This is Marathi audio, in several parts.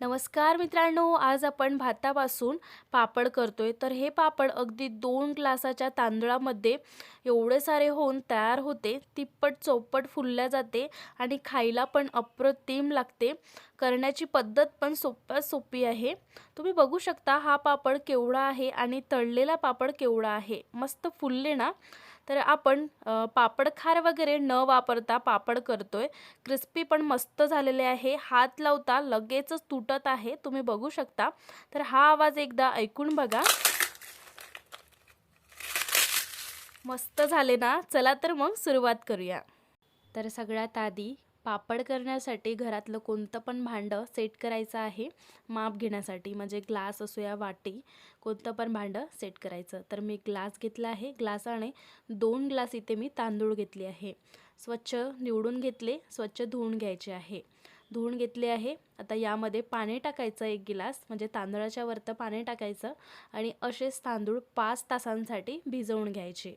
नमस्कार मित्रांनो आज आपण भातापासून पापड करतोय. तर हे पापड अगदी दोन ग्लासाच्या तांदळामध्ये एवढे सारे होऊन तयार होते. तिप्पट चौपट फुलल्या जाते आणि खायला पण अप्रतिम लागते. करण्याची पद्धत पण सोप्या सोपी आहे. तुम्ही बघू शकता हा पापड केवढा आहे आणि तळलेला पापड केवढा आहे. मस्त फुलले ना? तर आपण पापड खार वगैरे न वापरता पापड करतोय. क्रिस्पी पण मस्त झालेले आहे. हात लावता लगेचच तुटत आहे. तुम्ही बघू शकता. तर हा आवाज एकदा ऐकून बघा. मस्त झाले ना? चला तर मग सुरुवात करूया. तर सगळ्यात आधी पापड करण्यासाठी घरातलं कोणतं पण भांडं सेट करायचं आहे माप घेण्यासाठी. म्हणजे ग्लास असो या वाटी कोणतं पण भांडं सेट करायचं. तर मी ग्लास घेतला आहे. ग्लासाने दोन ग्लास इथे मी तांदूळ घेतले आहे. स्वच्छ निवडून घेतले स्वच्छ धुवून घ्यायचे आहे. धुवून घेतले आहे. आता यामध्ये पाणी टाकायचं एक गिलास म्हणजे तांदळाच्या वरतं पाणी टाकायचं आणि असेच तांदूळ पाच तासांसाठी भिजवून घ्यायचे.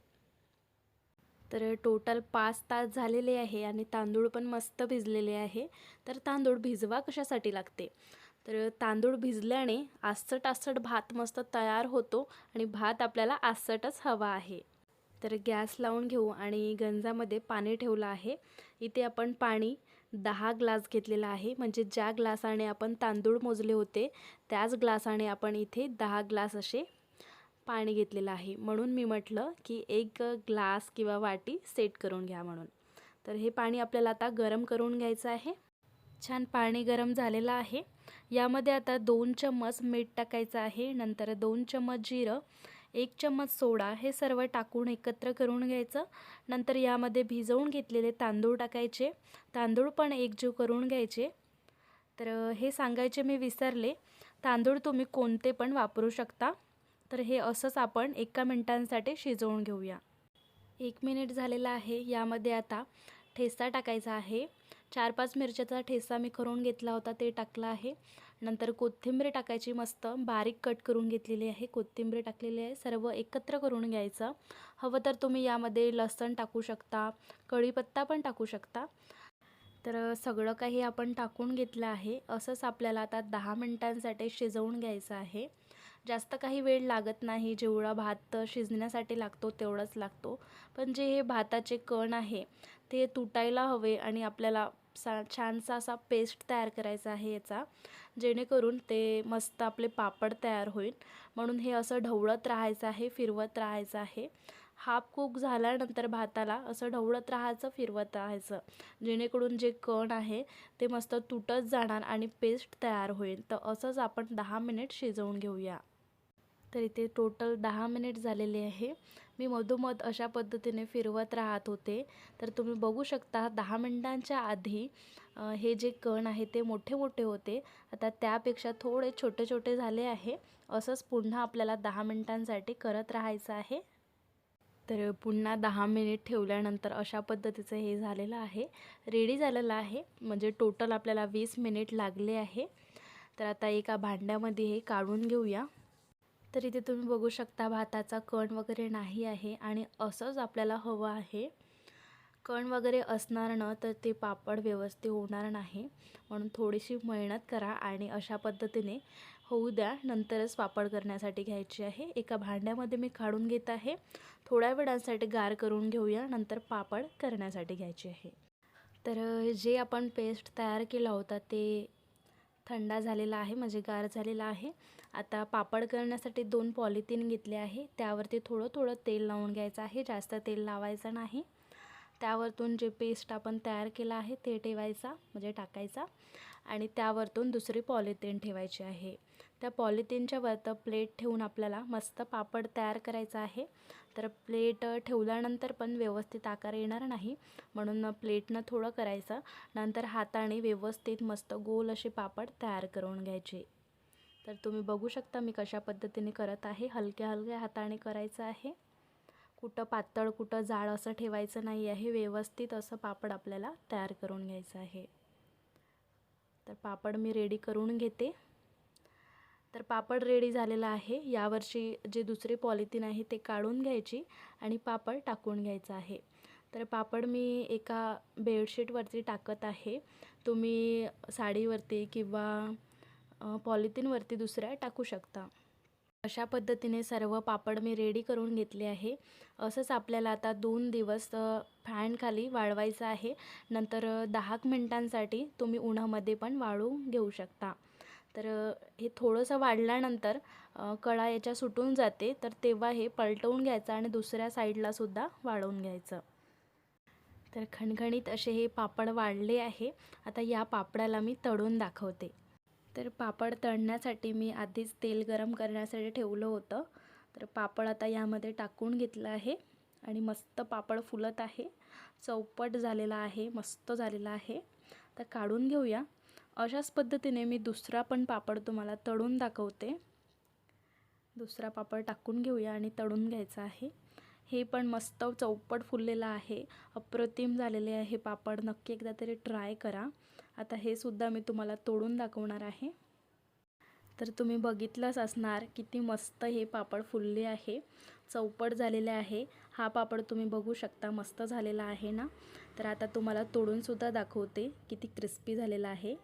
तर टोटल पाच तास झालेले आहे आणि तांदूळ पण मस्त भिजलेले आहे. तर तांदूळ भिजवा कशासाठी लागते? तर तांदूळ भिजल्याने आसट आसट भात मस्त तयार होतो आणि भात आपल्याला आसटच हवा आहे. तर गॅस लावून घेऊ आणि गंजामध्ये पाणी ठेवलं आहे. इथे आपण पाणी दहा ग्लास घेतलेला आहे. म्हणजे ज्या ग्लासाने आपण तांदूळ मोजले होते त्याच ग्लासाने आपण इथे दहा ग्लास असे पाणी घेतलेलं आहे. म्हणून मी म्हटलं की एक ग्लास किंवा वाटी सेट करून घ्या म्हणून. तर हे पाणी आपल्याला आता गरम करून घ्यायचं आहे. छान पाणी गरम झालेलं आहे. यामध्ये आता दोन चम्मच मीठ टाकायचं आहे. नंतर दोन चम्मच जिरं एक चम्मच सोडा हे सर्व टाकून एकत्र करून घ्यायचं. नंतर यामध्ये भिजवून घेतलेले तांदूळ टाकायचे. तांदूळ पण एकजीव करून घ्यायचे. तर हे सांगायचे मी विसरले. तांदूळ तुम्ही कोणते पण वापरू शकता. तर हे असंच आपण एका मिनिटांसाठी शिजवून घेऊया. एक मिनिट झालेला आहे यामध्ये आता ठेसा टाकायचा आहे. चार पाच मिरच्याचा ठेसा मी करून घेतला होता ते टाकला आहे. नंतर कोथिंबीर टाकायची मस्त बारीक कट करून घेतलेली आहे. कोथिंबीर टाकलेली आहे सर्व एकत्र करून घ्यायचं. हवं तर तुम्ही यामध्ये लसण टाकू शकता कढीपत्ता पण टाकू शकता. तर सगळं काही आपण टाकून घेतलं आहे. असंच आपल्याला आता दहा मिनटांसाठी शिजवून घ्यायचं आहे. जास्त काही वेळ लागत नाही जेवढा भात शिजण्यासाठी लागतो तेवढाच लागतो. पण जे हे भाताचे कण आहे ते तुटायला हवे आणि आपल्याला सा छानसा असा पेस्ट तयार करायचा आहे याचा जेणेकरून ते मस्त आपले पापड तयार होईल. म्हणून हे असं ढवळत राहायचं आहे फिरवत राहायचं आहे. हाफ कुक झाल्यानंतर भाताला असं ढवळत राहायचं फिरवत राहायचं. जेणेकरून जे कण आहे ते मस्त तुटत जाणार आणि पेस्ट तयार होईल. तर असंच आपण दहा मिनिट शिजवून घेऊया. तर इथे टोटल दहा मिनिट झालेले आहे. मी मधोमध अशा पद्धतीने फिरवत राहत होते. तर तुम्ही बघू शकता दहा मिनिटांच्या आधी हे जे कण आहे ते मोठे मोठे होते. आता त्यापेक्षा थोडे छोटे छोटे झाले आहे. असंच पुन्हा आपल्याला दहा मिनिटांसाठी करत राहायचं आहे. तर पुन्हा दहा मिनिट ठेवल्यानंतर अशा पद्धतीचं हे झालेलं आहे. रेडी झालेलं आहे. म्हणजे टोटल आपल्याला वीस मिनिट लागले आहे. तर आता एका भांड्यामध्ये हे काढून घेऊया. तर इथे तुम्ही बघू शकता भाताचा कण वगैरे नाही आहे आणि असंच आपल्याला हवं आहे. कण वगैरे असणार न तर ते पापड व्यवस्थित होणार नाही. म्हणून थोडीशी मेहनत करा आणि अशा पद्धतीने होऊ द्या. नंतरच पापड करण्यासाठी घ्यायची आहे. एका भांड्यामध्ये मी काढून घेत आहे. थोड्या वेळासाठी गार करून घेऊया. नंतर पापड करण्यासाठी घ्यायची आहे. तर जे आपण पेस्ट तयार केला होता ते थंडा झालेला आहे म्हणजे गार झालेला आहे. आता पापड करण्यासाठी दोन पॉलिथिन घेतले आहे. त्यावरती थोडं थोडं तेल लावून घ्यायचं आहे. जास्त तेल लावायचं नाही. त्यावरतून जे पेस्ट आपण तयार केला आहे ते ठेवायचा म्हणजे टाकायचा. आणि त्यावरतून दुसरी पॉलिथिन ठेवायची आहे. त्या पॉलिथिनच्या वरतं प्लेट ठेवून आपल्याला मस्त पापड तयार करायचा आहे. तर प्लेट ठेवल्यानंतर पण व्यवस्थित आकार येणार नाही. म्हणून प्लेटनं थोडं करायचं. नंतर हाताने व्यवस्थित मस्त गोल असे पापड तयार करून घ्यायचे. तर तुम्ही बघू शकता मी कशा पद्धतीने करत आहे. हलक्या हलक्या हाताने करायचं आहे. कुठं पातळ कुठं जाड असं ठेवायचं नाही आहे. व्यवस्थित असं पापड आपल्याला तयार करून घ्यायचं आहे. तर पापड मी रेडी करून घेते. तर पापड रेडी झालेला आहे. यावरची जे दुसरे पॉलिथिन आहे ते काढून घ्यायची आणि पापड टाकून घ्यायचं आहे. तर पापड मी एका बेडशीटवरती टाकत आहे. तुम्ही साडीवरती किंवा पॉलिथिनवरती दुसऱ्या टाकू शकता. अशा पद्धतीने सर्व पापड मी रेडी करून घेतले आहे. असंच आपल्याला आता दोन दिवस फॅनखाली वाळवायचं आहे. नंतर दहाक दहा मिनटांसाठी तुम्ही उन्हामध्ये पण वाळवून घेऊ शकता. तर हे थोडंसं वाढल्यानंतर कळा याच्या सुटून जाते. तर तेव्हा हे पलटवून घ्यायचं आणि दुसऱ्या साईडलासुद्धा वाळवून घ्यायचं. तर खणखणीत असे हे पापड वाढले आहे. आता या पापडाला मी तळून दाखवते. तर पापड तळण्यासाठी मी आधीच तेल गरम करण्यासाठी ठेवलं होतं. तर पापड आता यामध्ये टाकून घेतलं आहे आणि मस्त पापड फुलत आहे. चौपट झालेला आहे मस्त झालेला आहे. तर काढून घेऊया. अशाच पद्धतीने मी दुसरा पण पापड तुम्हाला तळून दाखवते. दुसरा पापड टाकून घेऊया आणि तळून घ्यायचा आहे. हे पण मस्त चौपट फुललेलं आहे. अप्रतिम झालेले आहे पापड. नक्की एकदा तरी ट्राय करा. आता हे सुद्धा मी तुम्हाला तोडून दाखवणार आहे. तर तुम्ही बघितलंच असणार किती मस्त हे पापड फुलले आहे. चौपट झालेले आहे. हा पापड तुम्ही बघू शकता मस्त झालेला आहे ना. तर आता तुम्हाला तोडूनसुद्धा दाखवते किती क्रिस्पी झालेला आहे.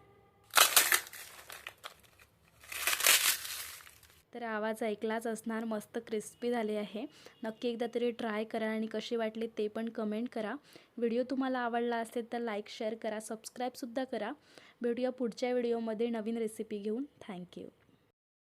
तर आवाज ऐकलाच असणार मस्त क्रिस्पी झाले आहे. नक्की एकदा तरी ट्राय करा आणि कशी वाटली ते पण कमेंट करा. व्हिडिओ तुम्हाला आवडला असेल तर लाईक शेअर करा सबस्क्राईबसुद्धा करा. भेटूया पुढच्या व्हिडिओमध्ये नवीन रेसिपी घेऊन. थँक्यू